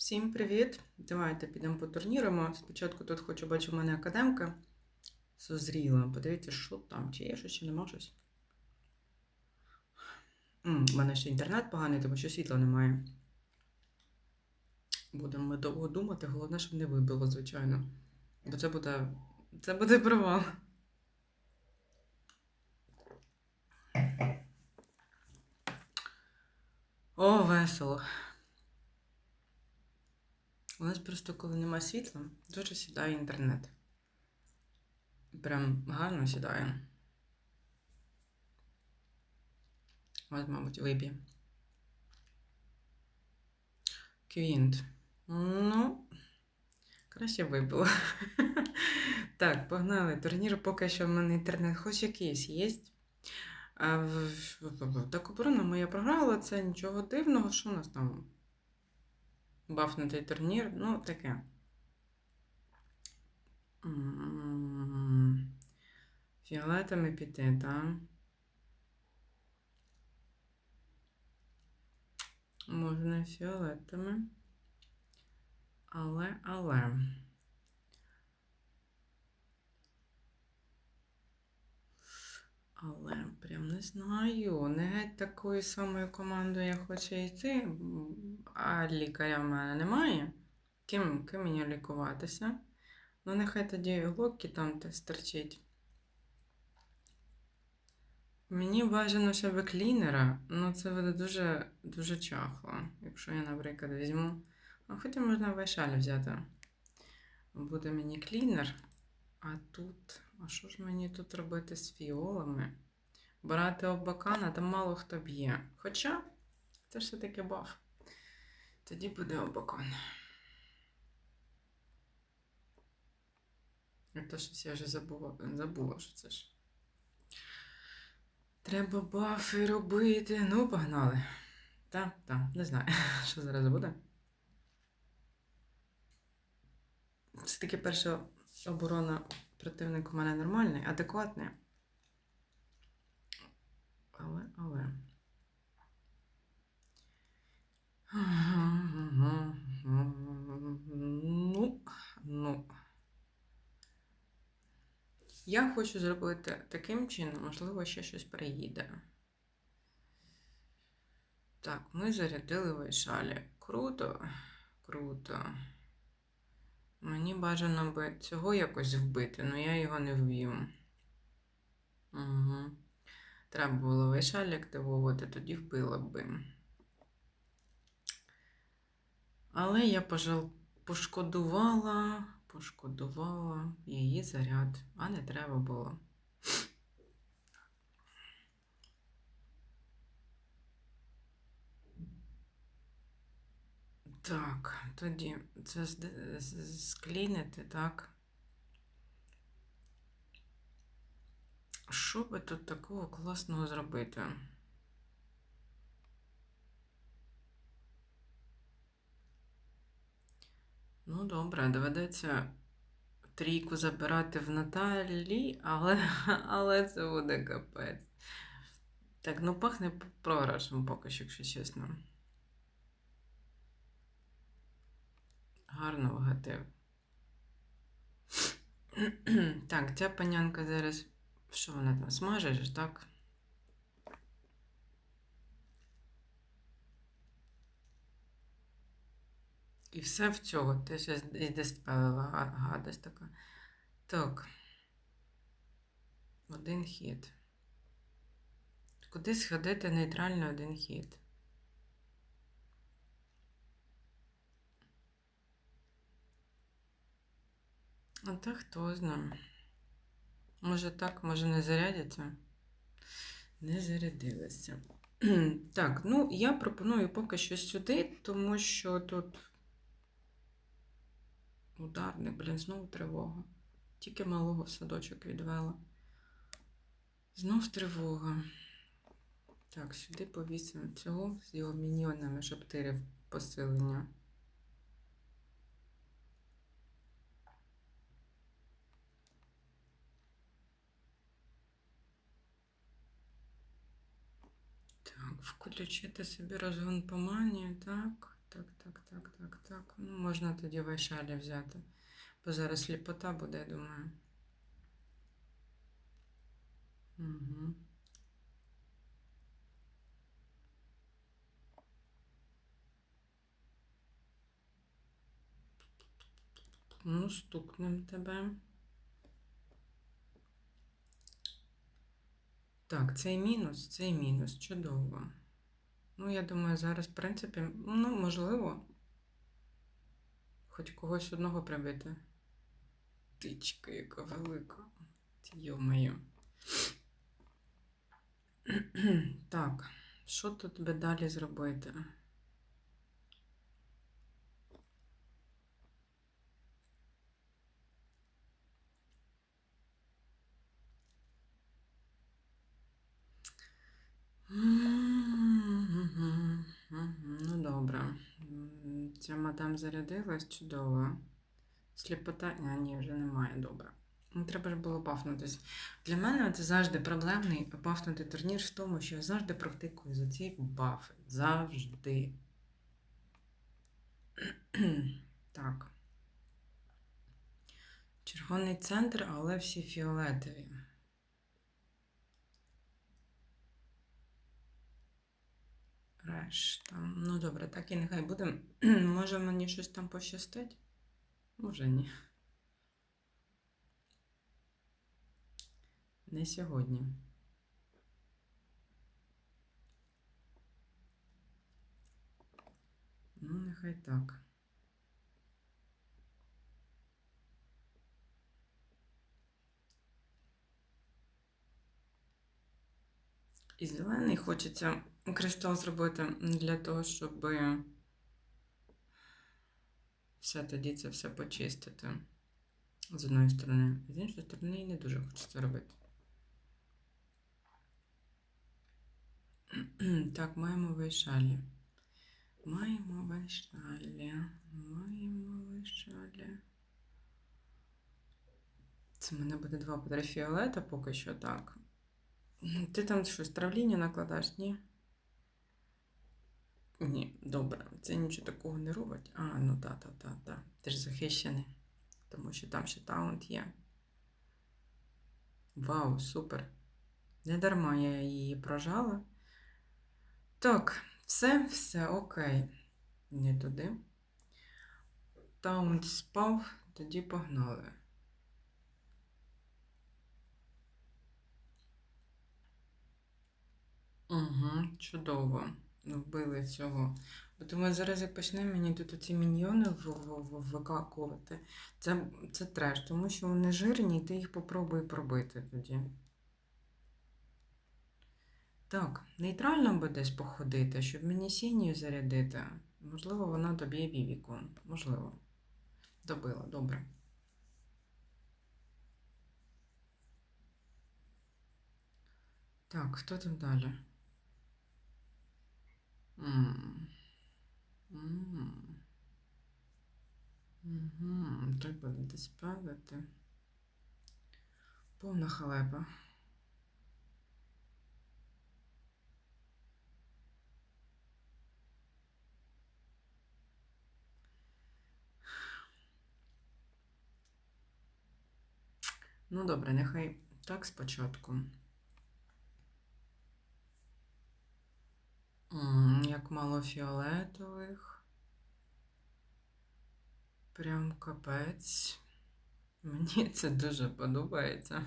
Всім привіт! Давайте підемо по турнірам. Спочатку тут хочу бачу, у мене академка созріла. Подивіться, що там, чи є щось, чи нема щось. М, У мене ще інтернет поганий, тому що світла немає. Будемо ми довго думати, головне, щоб не вибило, звичайно. Бо це буде. Це буде провал. О, весело. У нас просто, коли немає світла, дуже сідає інтернет. Прям гарно сідає. Ось, мабуть, виб'є. Квінт. Ну, краще вибило. Так, погнали. Турнір поки що в мене інтернет хоч якийсь є. Так оборона моя програла, це нічого дивного, що у нас там бафнутий турнір, ну таке. Фіолетами піти, так? Можна фіолетами. Але, але. Але прям не знаю. Не геть такою самою командою я хочу йти, а лікаря в мене немає. Ким, ким мені лікуватися? Ну, нехай тоді Локі там те стерчить. Мені бажано ще клінера, ну це буде дуже, дуже чахло. Якщо я, наприклад, візьму. А хоча можна вайшаль взяти. Буде мені клінер. А тут. А що ж мені тут робити з фіолами? Брати обакана, там мало хто б'є. Хоча це все-таки баф. Тоді буде обакан. То щось я вже забула, забула, що це ж. Треба бафи робити. Ну, погнали. Так, так, не знаю, що зараз буде. Це таки перша оборона противник у мене нормальний, адекватний. Але, але. Ну, ну. Я хочу зробити таким чином, можливо, ще щось приїде. Так, ми зарядили вайшалі. Круто, круто. Мені бажано би цього якось вбити, але я його не вб'ю. Угу. Треба було вишаль активувати, тоді вбила би. Але я пожал... пошкодувала, пошкодувала її заряд, а не треба було. Так, тоді це склінити, так. Що би тут такого класного зробити? Ну, добре, доведеться трійку забирати в Наталі, але, але це буде капець. Так, ну пахне програшем поки що, якщо чесно. Гарно вгатив. Так, ця панянка зараз. Що вона там смаже, так? І все в цього. Те ще йде спелила гадость така. Так. Один хід. Куди сходити нейтрально один хід? А та хто знає. Може так, може не зарядяться? Не зарядилися. Так, ну я пропоную поки що сюди, тому що тут ударник, блін, знову тривога. Тільки малого в садочок відвела. Знов тривога. Так, сюди повісимо цього з його міньйонами, щоб тирив посилення. Так, включити собі розгон по так. так, так, так, так, так. Ну, можна тоді вайшалі взяти. Бо зараз сліпота буде, я думаю. Угу. Ну, стукнем тебе. Так, цей мінус, цей мінус. Чудово. Ну, я думаю, зараз, в принципі, ну, можливо, хоч когось одного прибити. Тичка, яка велика. Йо-моє. Так, що тут би далі зробити? Мгм, мгм, Ну, добре. М, Ця мадам зарядилась чудово. Сліпота. А, ні, вже немає, добре. Ну, треба ж було бафнутись. Для мене це завжди проблемний бафнути турнір в тому, що я завжди практикую за ці бафи. Завжди. Так. Червоний центр, але всі фіолетові. Решта. Ну добре, так і нехай буде. Може мені щось там пощастить? Може ні. Не сьогодні. Ну, нехай так. І зелений хочеться кристал зробити для того, щоб все тоді це все почистити. З одної сторони. З іншої сторони, і не дуже хочеться робити. Так, маємо вайшалі. Маємо вайшалі. Маємо вайшалі. Це в мене буде два по фіолета поки що так. Ти там щось травління накладаєш, ні? Ні, добре. Це нічого такого не робить. А, ну та, та, та, та. Ти ж захищений, тому що там ще таунт є. Вау, супер. Не дарма я її прожала. Так, все, все окей. Не туди. Таунт спав, тоді погнали. Угу, чудово. Вбили цього. Бо думаю, зараз як почне мені тут оці міньйони викакувати. Це, це треш, тому що вони жирні, і ти їх попробуй пробити тоді. Так, нейтрально би десь походити, щоб мені сінію зарядити. Можливо, вона доб'є Вівіку. Можливо. Добила, добре. Так, хто там далі? Треба десь палити. Повна халепа. Ну, добре, нехай так спочатку. Як мало фіолетових. Прям капець. Мені це дуже подобається.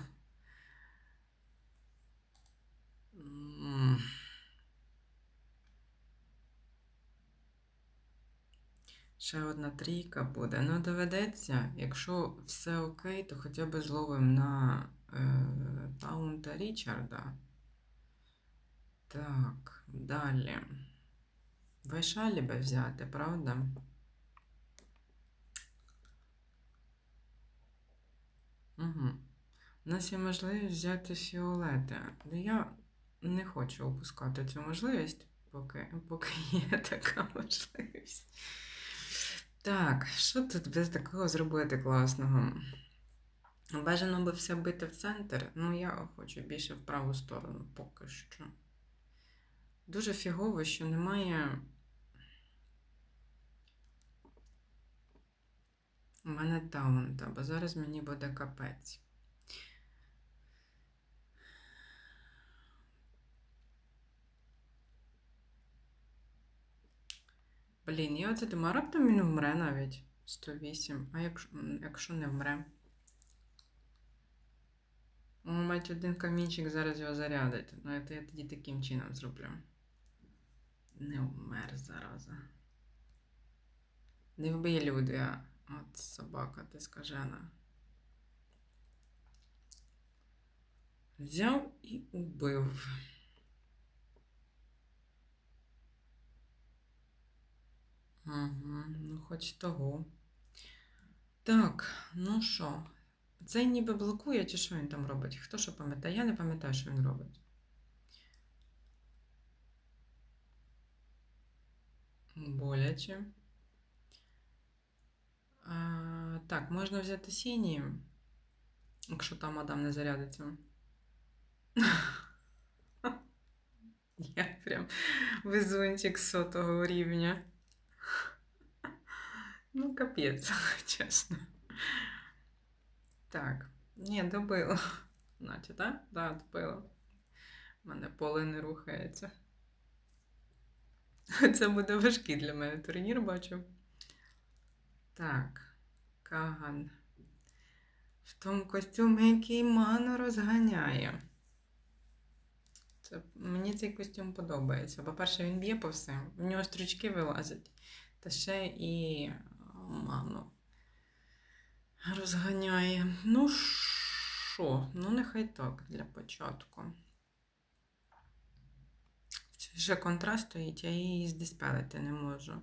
Ще одна трійка буде. Ну, доведеться, якщо все окей, то хоча б зловимо на е, Таунта Річарда. Так, далі. Вайшалі би взяти, правда? Угу. У нас є можливість взяти фіолети. Але я не хочу опускати цю можливість, поки, поки є така можливість. Так, що тут без такого зробити класного? Бажано би все бити в центр, ну я хочу більше в праву сторону поки що. Дуже фігово, що немає У мене таунта, бо зараз мені буде капець. Блін, я оце думаю, раптом він вмре навіть 108. А якщо, якщо не вмре? О, мать один камінчик зараз його зарядить. Ну, це я тоді таким чином зроблю. Не вмер зараза. Не вбий Людвіга. От собака, ти скажена. Взяв і убив. Угу, ну хоч того. Так, ну що? Цей ніби блокує, чи що він там робить? Хто що пам'ятає? Я не пам'ятаю, що він робить. Боляче. Так, можна взяти синій, якщо там Адам не зарядиться. Я прям везунчик сотого рівня. Ну, капець, чесно. Так, ні, добило. Наче, так? Так, добило. У мене поле не рухається. Це буде важкий для мене турнір, бачу. Так, Каган. В тому костюмі, який ману розганяє. Це, мені цей костюм подобається. По-перше, він б'є по всім. В нього стрічки вилазять. Та ще і ману розганяє. Ну що? Ну, нехай так для початку. Ще контраст стоїть, я її здиспелити не можу.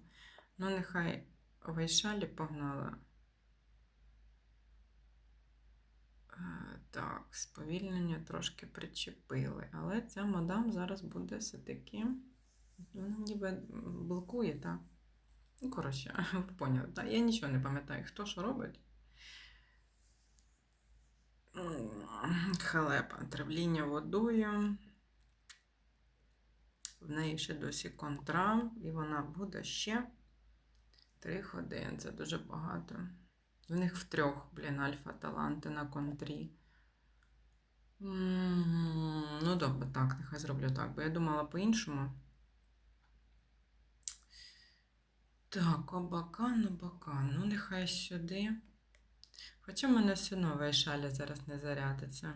Ну, нехай Вайшалі погнала. Е, Так, сповільнення трошки причепили, але ця мадам зараз буде все-таки. Вона ніби блокує, так? Ну, коротше, ви поняли. Я нічого не пам'ятаю, хто що робить. Халепа, травління водою. В неї ще досі контра, і вона буде ще 3 години. Це дуже багато. В них втрьох, блін, альфа-таланти на контрі. Ну, добре, так, нехай зроблю так, бо я думала по-іншому. Так, обакан, обакан. Ну, нехай сюди. Хоча в мене все одно шаля зараз не зарядиться.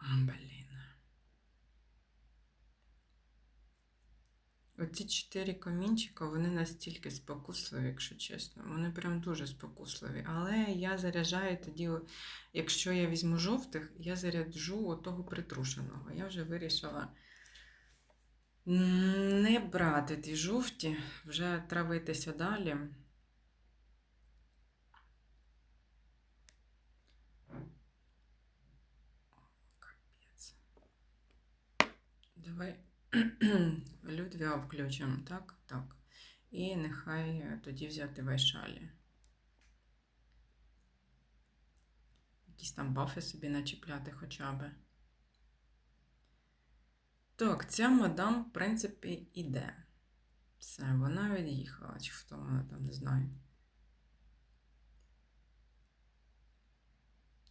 Блін. Оці чотири камінчика, вони настільки спокусливі, якщо чесно. Вони прям дуже спокусливі. Але я заряджаю тоді, якщо я візьму жовтих, я заряджу отого притрушеного. Я вже вирішила не брати ті жовті, вже травитися далі. Капець. Давай Людвіга включимо, так? Так. І нехай тоді взяти вайшалі. Якісь там бафи собі начіпляти хоча б. Так, ця мадам, в принципі, іде. Все, вона від'їхала, чи хто вона там не знаю.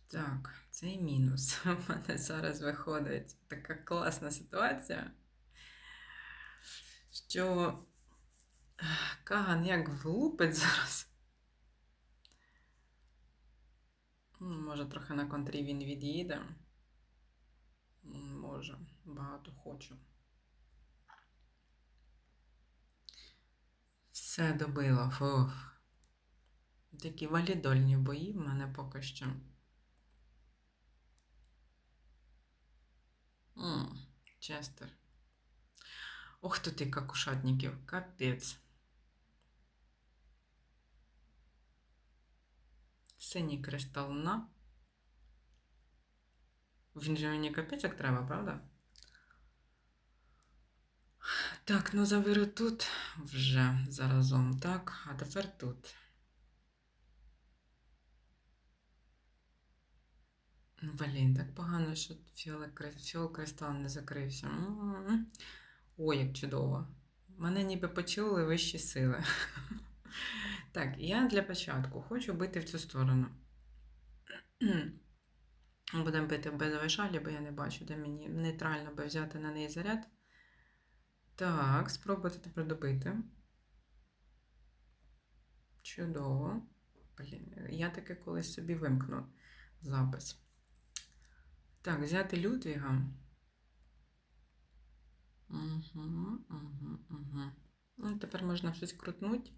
Так, цей мінус. У мене зараз виходить така класна ситуація, що Каган як влупить зараз. Ну, Може, трохи на контрі він від'їде. Може, багато хочу. Все добило. Фух. Такі валідольні бої в мене поки що. М, Честер. Ох тут і какушатників, капець. Синій кристал на. Він же мені капець як треба, правда? Так, ну завіру тут вже заразом, так, а тепер тут. Ну, Блін, так погано, що фіол кристал не закрився. М-м-м. Ой, як чудово. Мене ніби почули вищі сили. Так, я для початку хочу бити в цю сторону. Будемо бити без вишалі, бо я не бачу, де мені нейтрально би взяти на неї заряд. Так, спробуйте тепер добити. Чудово. Блін, я таки колись собі вимкну запис. Так, взяти Людвіга. Угу, угу, угу. Ну, тепер можна щось крутнути.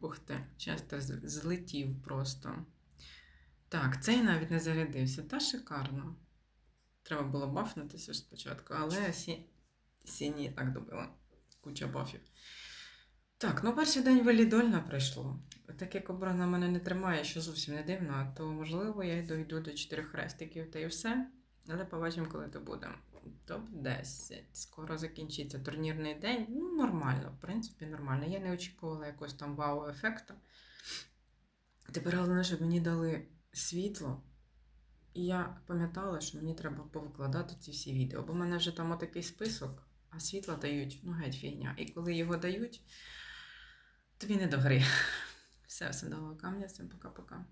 Ух ти, часто злетів просто. Так, цей навіть не зарядився. Та шикарно. Треба було бафнутися спочатку, але сі... сіні так добила. Куча бафів. Так, ну перший день валідольно пройшло. Так як оборона мене не тримає, що зовсім не дивно, то можливо я й дойду до чотирьох хрестиків та й все. Але побачимо, коли то буде. Топ-10. Скоро закінчиться турнірний день. Ну, нормально, в принципі, нормально. Я не очікувала якогось там вау-ефекту. Тепер головне, щоб мені дали світло. І я пам'ятала, що мені треба повикладати ці всі відео, бо в мене вже там отакий список, а світла дають, ну геть фігня. І коли його дають, тобі не до гри. Все, все дало камня, всім пока-пока.